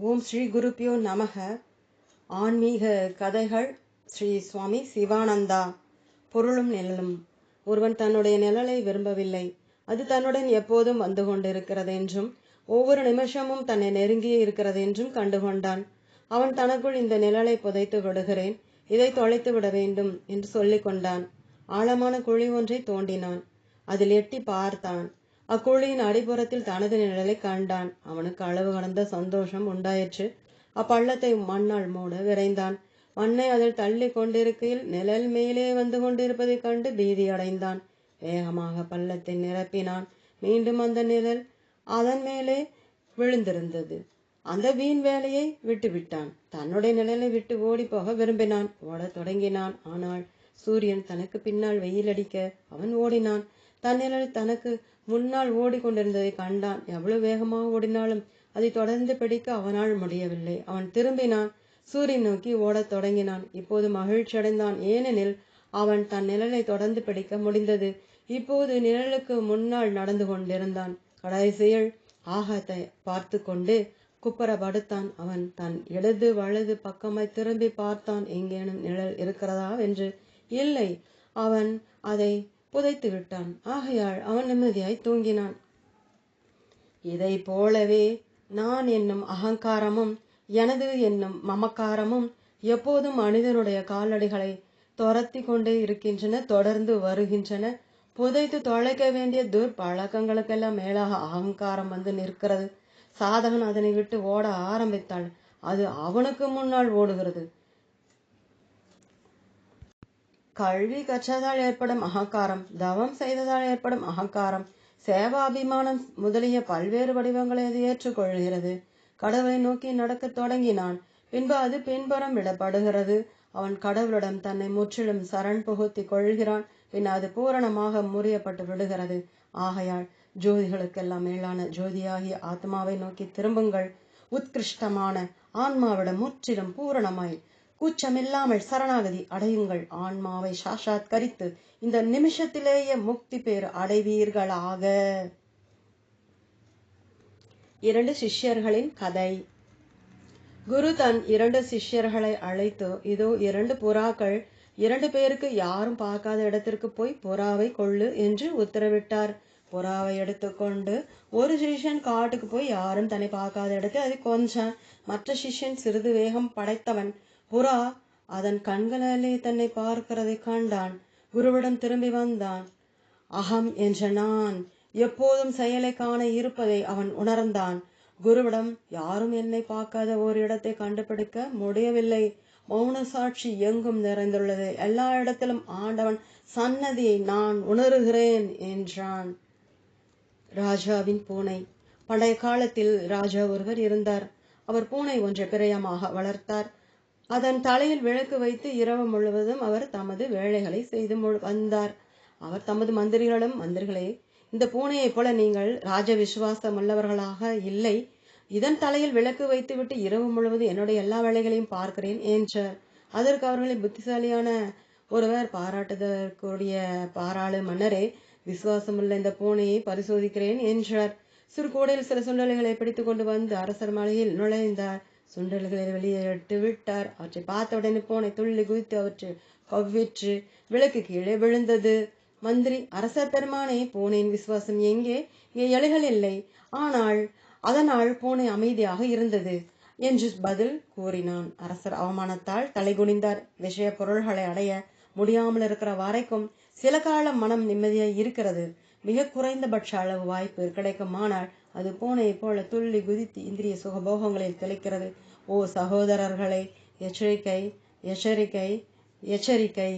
ஓம் ஸ்ரீ குருப்பியோ நமக. ஆன்மீக கதைகள் ஸ்ரீ சுவாமி சிவானந்தா. பொருளும் நிழலும். ஒருவன் தன்னுடைய நிழலை விரும்பவில்லை. அது தன்னுடன் எப்போதும் வந்து கொண்டிருக்கிறது என்றும் ஒவ்வொரு நிமிஷமும் தன்னை நெருங்கியே இருக்கிறது என்றும் கண்டுகொண்டான். அவன் தனக்குள் இந்த நிழலை புதைத்து விடுகிறேன் இதை தொலைத்து விட வேண்டும் என்று சொல்லிக் கொண்டான். ஆழமான குழி ஒன்றை தோண்டினான். அதில் எட்டி பார்த்தான். அக்குழியின் அடிப்புறத்தில் தனது நிழலை கண்டான். அவனுக்கு அளவு கடந்த சந்தோஷம் உண்டாயிற்று. அப்பள்ளத்தை மண்ணால் மூட விரைந்தான். மண்ணை அதில் தள்ளி கொண்டிருக்கையில் நிழல் மேலே வந்து கொண்டிருப்பதைக் கண்டு பீதி அடைந்தான். வேகமாக பள்ளத்தை நிரப்பினான். மீண்டும் அந்த நிழல் அதன் மேலே விழுந்திருந்தது. அந்த வீண் வேலையை விட்டுவிட்டான். தன்னுடைய நிழலை விட்டு ஓடி போக விரும்பினான். ஓடத் தொடங்கினான். ஆனால் சூரியன் தனக்கு பின்னால் வெயில் அடிக்க அவன் ஓடினான். தன் நிழல் தனக்கு முன்னால் ஓடிக்கொண்டிருந்ததை கண்டான். எவ்வளவு வேகமாக ஓடினாலும் அதை தொடர்ந்து பிடிக்க அவனால் முடியவில்லை. அவன் திரும்பினான். சூரியன் நோக்கி ஓடத் தொடங்கினான். இப்போது மகிழ்ச்சி அடைந்தான். ஏனெனில் அவன் தன் நிழலை தொடர்ந்து பிடிக்க முடிந்தது. இப்போது நிழலுக்கு முன்னால் நடந்து கொண்டிருந்தான். கடைசியில் ஆகத்தை பார்த்து கொண்டு குப்பர படுத்தான் அவன் தன் இடது வலது பக்கமாய் திரும்பி பார்த்தான். எங்கேனும் நிழல் இருக்கிறதா? என்று இல்லை. அவன் அதை புதைத்து விட்டான். ஆகையால் அவன் நிம்மதியாய் தூங்கினான். இதை போலவே நான் என்னும் அகங்காரமும் எனது என்னும் மமக்காரமும் எப்போதும் மனிதனுடைய காலடிகளை துரத்தி கொண்டே இருக்கின்றன தொடர்ந்து வருகின்றன. புதைத்து தொலைக்க வேண்டிய துர்பழக்கங்களுக்கெல்லாம் மேலாக அகங்காரம் வந்து நிற்கிறது. சாதகன் அதனை விட்டு ஓட ஆரம்பித்தாள். அது அவனுக்கு முன்னால் ஓடுகிறது. கல்வி கற்றதால் ஏற்படும் அகங்காரம் தவம் செய்ததால் ஏற்படும் அகங்காரம் சேவாபிமானம் முதலிய பல்வேறு வடிவங்களை அது ஏற்றுக்கொள்கிறது. கடவுளை நோக்கி நடக்கத் தொடங்கினான். பின்பு அது பின்புறம் விடப்படுகிறது. அவன் கடவுளிடம் தன்னை முற்றிலும் சரண் புகுத்தி கொள்கிறான். பின் அது பூரணமாக முறியப்பட்டு விடுகிறது. ஆகையால் ஜோதிகளுக்கெல்லாம் மேலான ஜோதியாகிய ஆத்மாவை நோக்கி திரும்புங்கள். உத்கிருஷ்டமான ஆன்மாவிடம் முற்றிலும் பூரணமாய் கூச்சமில்லாமல் சரணாகதி அடையுங்கள். ஆன்மாவை சாஷாத்கரித்து இந்த நிமிஷத்திலேயே முக்தி பேர் அடைவீர்களாக. இரண்டு சிஷ்யர்களின் கதை. குரு தன் இரண்டு சிஷ்யர்களை அழைத்து இதோ இரண்டு புறாக்கள் இரண்டு பேருக்கு யாரும் பார்க்காத இடத்திற்கு போய் புறாவை கொள்ளு என்று உத்தரவிட்டார். புறாவை எடுத்துக்கொண்டு ஒரு சிஷ்யன் காட்டுக்கு போய் யாரும் தன்னை பார்க்காத இடத்தில் அதை கொஞ்சம். மற்ற சிஷ்யன் சிறிது வேகம் படைத்தவன் புறா அதன் கண்களாலே தன்னை பார்க்கிறதை கண்டான். குருவிடம் திரும்பி வந்தான். அகம் என்ற நான் எப்போதும் செயலை காண இருப்பதை அவன் உணர்ந்தான். குருவிடம் யாரும் என்னை பார்க்காத ஒரு இடத்தை கண்டுபிடிக்க முடியவில்லை. மௌன சாட்சி எங்கும் நிறைந்துள்ளது. எல்லா இடத்திலும் ஆண்டவன் சன்னதியை நான் உணர்கிறேன் என்றான். ராஜாவின் பூனை. பழைய காலத்தில் ராஜா ஒருவர் இருந்தார். அவர் பூனை ஒன்றை பிரயமாக வளர்த்தார். அதன் தலையில் விளக்கு வைத்து இரவு முழுவதும் அவர் தமது வேலைகளை செய்து வந்தார். அவர் தமது மந்திரிகளும் மந்திரிகளே இந்த பூனையைப் போல நீங்கள் ராஜ விசுவாசம் உள்ளவர்களாக இல்லை. இதன் தலையில் விளக்கு வைத்துவிட்டு இரவு முழுவதும் என்னுடைய எல்லா வேலைகளையும் பார்க்கிறேன் என்றார். அதற்கு அவர்களை புத்திசாலியான ஒருவர் பாராட்டுதற்குரிய பாராளு மன்னரே விசுவாசமுள்ள இந்த பூனையை பரிசோதிக்கிறேன் என்றார். சிறுகோடையில் சில சூழ்நிலைகளை பிடித்து கொண்டு வந்து அரசர் மாளிகையில் நுழைந்தார். சுண்டல்களை வெளியே எடுத்து விட்டார். அவற்றை பார்த்த உடனே பூனை துள்ளி குதித்து அவற்றை கவ்விற்று விளக்கு கீழே விழுந்தது. மந்திரி அரசர் பெருமானே பூனையின் விசுவாசம் எங்கே? இங்கே எலைகள் இல்லை. ஆனால் அதனால் பூனை அமைதியாக இருந்தது என்று பதில் கூறினான். அரசர் அவமானத்தால் தலைகுனிந்தார் விஷய பொருள்களை அடைய முடியாமல் இருக்கிற வரைக்கும் சில காலம் மனம் நிம்மதியாக இருக்கிறது. மிக குறைந்தபட்ச அளவு வாய்ப்பு கிடைக்குமானால் அது பூனையைப் போல துள்ளி குதித்து இந்திரிய சுகபோகங்களில் தெளிக்கிறது. ஓ சகோதரர்களை எச்சரிக்கை எச்சரிக்கை எச்சரிக்கை.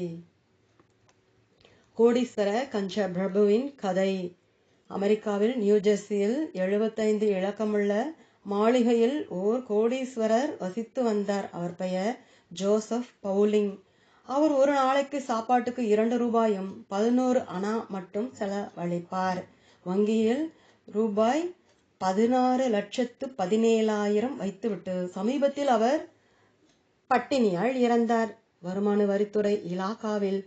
கோடீஸ்வர கஞ்ச பிரபுவின் கதை. அமெரிக்காவில் நியூஜெர்சியில் எழுபத்தைந்து இலக்கமுள்ள மாளிகையில் ஓர் கோடீஸ்வரர் வசித்து வந்தார். அவர் பெயர் ஜோசப் பவுலிங். அவர் ஒரு நாளைக்கு சாப்பாட்டுக்கு இரண்டு ரூபாயும் பதினோரு அணா மட்டும் செலவழிப்பார். வங்கியில் ரூபாய் பதினாறு லட்சத்து பதினேழாயிரம் வைத்துவிட்டு சமீபத்தில் அவர் பட்டினியால் இறந்தார். வருமான வரித்துறை இலாக்காவில்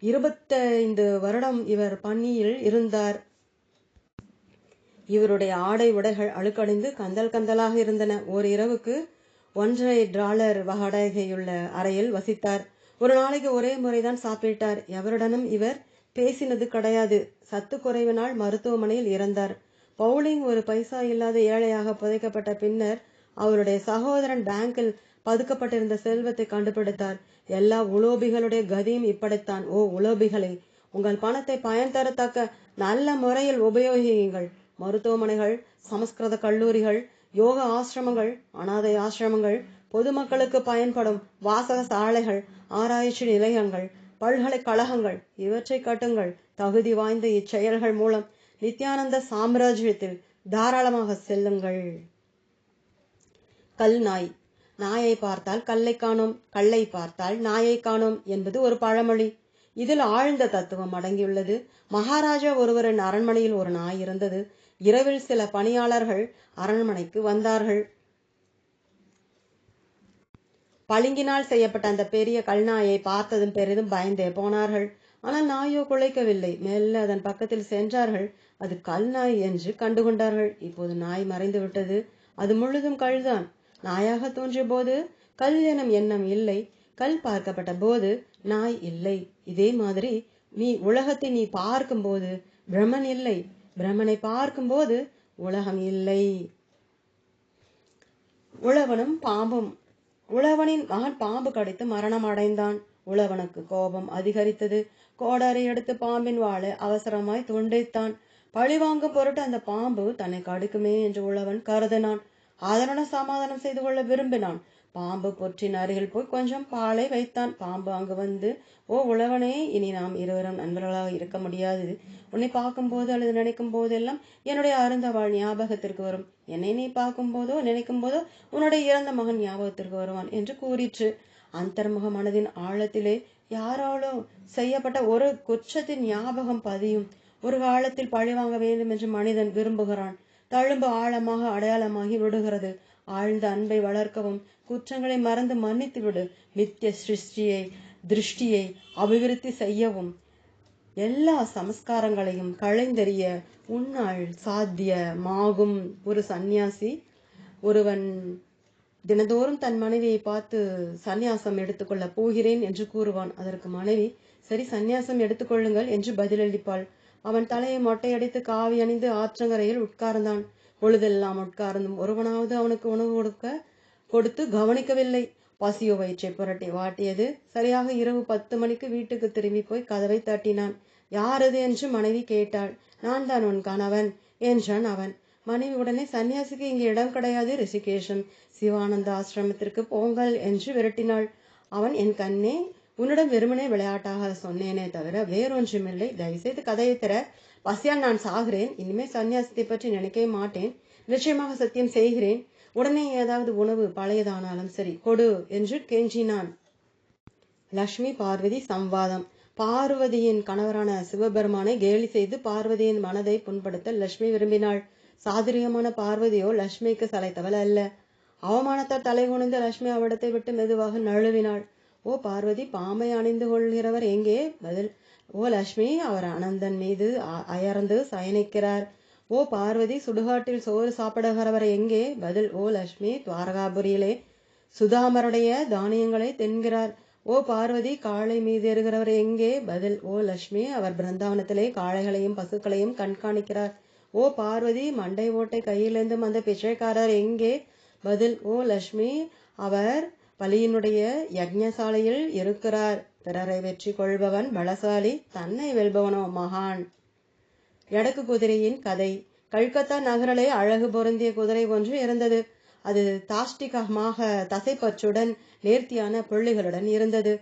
இருபத்தைந்து வருடம் இவர் பணியில் இருந்தார். இவருடைய ஆடை உடைகள் அழுக்கடைந்து கந்தல் கந்தலாக இருந்தன. ஓர் இரவுக்கு ஒன்றரை டாலர் வாடகையுள்ள அறையில் வசித்தார். ஒரு நாளைக்கு ஒரே முறைதான் சாப்பிட்டார். எவருடனும் இவர் பேசினது கிடையாது. சத்து குறைவினால் மருத்துவமனையில் இறந்தார். பவுலிங் ஒரு பைசா இல்லாத ஏழையாக புதைக்கப்பட்ட பின்னர் அவருடைய சகோதரன் பேங்கில் பதுக்கப்பட்டிருந்த செல்வத்தை கண்டுபிடித்தார். எல்லா உலோபிகளுடைய கதியும் இப்படித்தான். ஓ உலோபிகளே உங்கள் பணத்தை பயன் தரத்தக்க நல்ல முறையில் உபயோகியுங்கள். மருத்துவமனைகள் சமஸ்கிருத கல்லூரிகள் யோக ஆசிரமங்கள் அனாதை ஆசிரமங்கள் பொதுமக்களுக்கு பயன்படும் வாசக சாலைகள் ஆராய்ச்சி நிலையங்கள் பல்கலைக்கழகங்கள் இவற்றை கட்டுங்கள். தகுதி வாய்ந்த இச்செயல்கள் மூலம் நித்யானந்த சாம்ராஜ்யத்தில் தாராளமாக செல்லுங்கள். கல் நாய். நாயை பார்த்தால் கல்லை காணோம் கல்லை பார்த்தால் நாயை காணோம் என்பது ஒரு பழமொழி. இதில் ஆழ்ந்த தத்துவம் அடங்கியுள்ளது. மகாராஜா ஒருவரின் அரண்மனையில் ஒரு நாய் இருந்தது. இரவில் சில பணியாளர்கள் அரண்மனைக்கு வந்தார்கள். பளிங்கினால் செய்யப்பட்ட அந்த பெரிய கல்நாயை பார்த்ததும் பெரிதும் பயந்தே போனார்கள். ஆனால் நாயோ குலைக்கவில்லை மெல்ல அதன் பக்கத்தில் சென்றார்கள். அது கல் நாய் என்று கண்டுகொண்டார்கள். இப்போது நாய் மறைந்து விட்டது. அது முழுதும் கல்தான் நாயாக தோன்றிய போது கல் எனும் எண்ணம் இல்லை. கல் பார்க்கப்பட்ட போது நாய் இல்லை. இதே மாதிரி நீ உலகத்தை நீ பார்க்கும்போது பிரமன் இல்லை. பிரமனை பார்க்கும்போது உலகம் இல்லை. உழவனும் பாம்பும். உழவனின் மகன் பாம்பு கடித்து மரணம் அடைந்தான். உழவனுக்கு கோபம் அதிகரித்தது. கோடாரை எடுத்து பாம்பின் வாழை அவசரமாய் துண்டைத்தான். பழிவாங்கும் பொருட்டு அந்த பாம்பு தன்னை கடுக்குமே என்று உழவன் கருதினான். அதனுடன் சமாதானம் செய்து கொள்ள விரும்பினான். பாம்பு பொற்றின் அருகில் போய் கொஞ்சம் பாலை வைத்தான். பாம்பு அங்கு வந்து ஓ உழவனே இனி நாம் இருவரும் நண்பர்களாக இருக்க முடியாது. உன்னை பார்க்கும்போது அல்லது நினைக்கும் போதெல்லாம் என்னுடைய அருந்த வாழ் ஞாபகத்திற்கு வரும். என்னை நீ பார்க்கும் போதோ நினைக்கும் போதோ உன்னுடைய இறந்த மகன் ஞாபகத்திற்கு வருவான் என்று கூறிற்று. அந்தர்முக மனதின் ஆழத்திலே யாராலும் செய்யப்பட்ட ஒரு குற்றத்தின் ஞாபகம் பதியும். ஒரு காலத்தில் பழிவாங்க வேண்டும் என்று மனிதன் விரும்புகிறான். தழும்பு ஆழமாக அடையாளமாகி விடுகிறது. ஆழ்ந்த அன்பை வளர்க்கவும் குற்றங்களை மறந்து மன்னித்து விடு நித்திய சிருஷ்டியை திருஷ்டியை அபிவிருத்தி செய்யவும். எல்லா சமஸ்காரங்களையும் களைந்தெறிய உன்னால் சாத்தியமாகும். ஒரு சந்நியாசி ஒருவன் தினந்தோறும் தன் மனைவியை பார்த்து சந்நியாசம் எடுத்துக்கொள்ள போகிறேன் என்று கூறுவான். அதற்கு மனைவி சரி சந்நியாசம் எடுத்துக்கொள்ளுங்கள் என்று பதிலளிப்பாள். அவன் தலையை மொட்டையடித்து காவி அணிந்து ஆற்றங்கரையில் உட்கார்ந்தான். பொழுதெல்லாம் உட்கார்ந்தும் ஒருவனாவது அவனுக்கு உணவு கொடுக்க கொடுத்து கவனிக்கவில்லை. பசியோ வயிற்றை புரட்டி வாட்டியது. சரியாக இரவு பத்து மணிக்கு வீட்டுக்கு திரும்பி போய் கதவை தட்டினான். யாரது என்று மனைவி கேட்டாள். நான் தான் உன் கணவன் என்றான் அவன். மனைவி உடனே சன்னியாசிக்கு இங்கே இடம் கிடையாது. ரிஷிகேஷம் சிவானந்த ஆசிரமத்திற்கு போங்கள் என்று விரட்டினாள். அவன் என் கண்ணே உன்னிடம் வெறுமனே விளையாட்டாக சொன்னேனே தவிர வேறொன்றுமில்லை. தயவுசெய்து கதையை தர பசியால் நான் சாகிறேன். இனிமே சன்னியாசத்தை பற்றி நினைக்கவே மாட்டேன். நிச்சயமாக சத்தியம் செய்கிறேன். உடனே ஏதாவது உணவு பழையதானாலும் சரி கொடு என்று கெஞ்சினான். லக்ஷ்மி பார்வதி சம்வாதம். பார்வதியின் கணவரான சிவபெருமானை கேலி செய்து பார்வதியின் மனதை புண்படுத்த லட்சுமி விரும்பினாள். சாதுரியமான பார்வதியோ லட்சுமிக்கு சளைத்தவள் அல்ல. அவமானத்தால் தலை குனிந்து லட்சுமி அவ்விடத்தை விட்டு மெதுவாக நழுவினாள். ஓ பார்வதி பாம்பை அணிந்து கொள்கிறவர் எங்கே? பதில் ஓ லட்சுமி அவர் அனந்தன் மீது அ- அயர்ந்து சயனிக்கிறார். ஓ பார்வதி சுடுகாட்டில் சோறு சாப்பிடுகிறவர் எங்கே? பதில் ஓ லட்சுமி துவாரகாபுரியிலே சுதாமருடைய தானியங்களை தின்கிறார். ஓ பார்வதி காளை மீது எறுகிறவர் எங்கே? பதில் ஓ லட்சுமி அவர் பிருந்தாவனத்திலே காளைகளையும் பசுக்களையும் கண்காணிக்கிறார். ஓ பார்வதி மண்டை ஓட்டை கையிலிருந்து வந்த பிச்சைக்காரர் எங்கே? பதில் ஓ லக்ஷ்மி அவர் பலியினுடைய யக்ஞசாலையில் இருக்கிறார். பிறரை வெற்றி கொள்பவன் பலசாலி தன்னை வெல்பவனோ மகான். எடக்கு குதிரையின் கதை. கல்கத்தா நகரிலே அழகு பொருந்திய குதிரை ஒன்று இருந்தது. அது தாஷ்டிகமாக தசைப்பற்றுடன் நேர்த்தியான புள்ளிகளுடன் இருந்தது.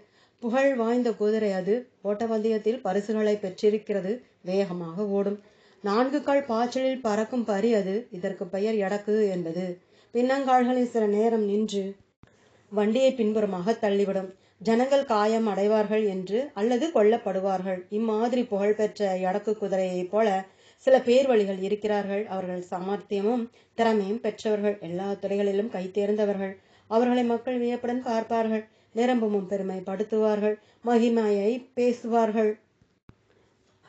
புகழ் வாய்ந்த குதிரை அது. ஓட்டப்பந்தயத்தில் பரிசுகளை பெற்றிருக்கிறது. வேகமாக ஓடும். நான்கு கால் பாய்ச்சலில் பறக்கும் பரி அது. இதற்கு பெயர் எடக்கு என்பது. பின்னங்கால்களில் சில நேரம் நின்று வண்டியை பின்புறமாக தள்ளிவிடும். ஜனங்கள் காயம் அடைவார்கள் என்று அல்லது கொல்லப்படுவார்கள். இம்மாதிரி புகழ்பெற்ற எடக்கு குதிரையைப் போல சில பேர் வழிகள் இருக்கிறார்கள். அவர்கள் சாமர்த்தியமும் திறமையும் பெற்றவர்கள். எல்லா துறைகளிலும் கைத்தேர்ந்தவர்கள் அவர்களை மக்கள் வியப்புடன் பார்ப்பார்கள். நிரம்பமும் பெருமைப்படுத்துவார்கள் மகிமையை பேசுவார்கள்.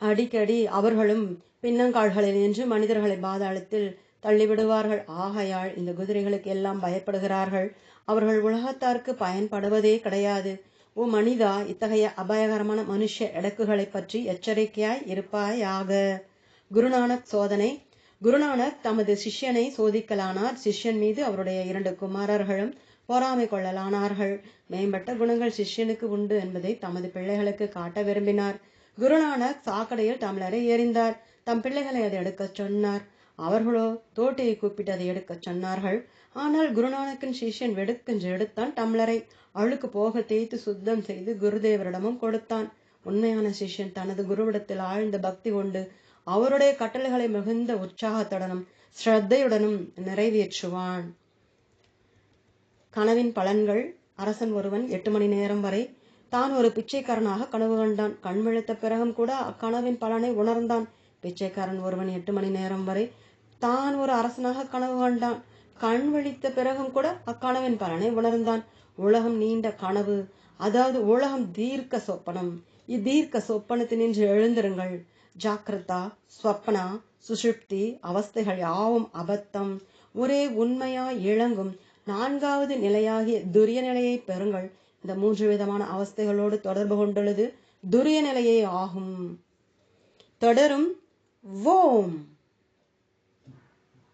அடிக்கடி அவர்களும் பின்னங்கால்களில் நின்று மனிதர்களை பாதாளத்தில் தள்ளிவிடுவார்கள். ஆகையால் இந்த குதிரைகளுக்கு எல்லாம் பயப்படுகிறார்கள். அவர்கள் உலகத்தாருக்கு பயன்படுவதே கிடையாது. ஓ மனிதா இத்தகைய அபாயகரமான மனுஷ இடக்குகளை பற்றி எச்சரிக்கையாய் இருப்பாயாக. குருநானக் சோதனை. குருநானக் தமது சிஷ்யனை சோதிக்கலானார். சிஷ்யன் மீது அவருடைய இரண்டு குமாரர்களும் பொறாமை கொள்ளலானார்கள். மேம்பட்ட குணங்கள் சிஷ்யனுக்கு உண்டு என்பதை தமது பிள்ளைகளுக்கு காட்ட விரும்பினார். குருநானக் சாக்கடையில் டம்ளரை எறிந்தார். தம் பிள்ளைகளை அதை எடுக்கச் சொன்னார். அவர்களோ தோட்டியை கூப்பிட்டு அதை எடுக்கச் சொன்னார்கள். ஆனால் குருநானக்கின் சிஷ்யன் வெடுக்கென்று எடுத்தான் டம்ளரை அழுக்கு போக தேய்த்து சுத்தம் செய்து குருதேவரிடமும் கொடுத்தான். உண்மையான சிஷ்யன் தனது குருவிடத்தில் ஆழ்ந்த பக்தி கொண்டு அவருடைய கட்டளைகளை மிகுந்த உற்சாகத்துடனும் ஸ்ரத்தையுடனும் நிறைவேற்றுவான். கனவின் பலன்கள் அரசன் ஒருவன் எட்டு மணி நேரம் வரை தான் ஒரு பிச்சைக்காரனாக கனவு கண்டான். கண் விழித்த பிறகும் கூட அக்கனவின் பலனை உணர்ந்தான். பிச்சைக்காரன் ஒருவன் எட்டு மணி நேரம் வரை தான் ஒரு அரசனாக கனவு கண்டான். கண் விழித்த பிறகும் கூட அக்கனவின் பலனை உணர்ந்தான். உலகம் நீண்ட கனவு. அதாவது உலகம் தீர்க்க சொப்பனம். இத்தீர்க்க சொப்பனத்தினின்று எழுந்திருங்கள். ஜாக்கிரதா ஸ்வப்னா சுஷுப்தி அவஸ்தைகள் யாவும் அபத்தம். ஒரே உண்மையா இழங்கும். நான்காவது நிலையாகிய துரிய நிலையை பெறுங்கள். இந்த மூன்று விதமான அவஸ்தைகளோடு தொடர்பு கொண்டுள்ளது துரிய நிலையே ஆகும். தொடரும் ஓம்.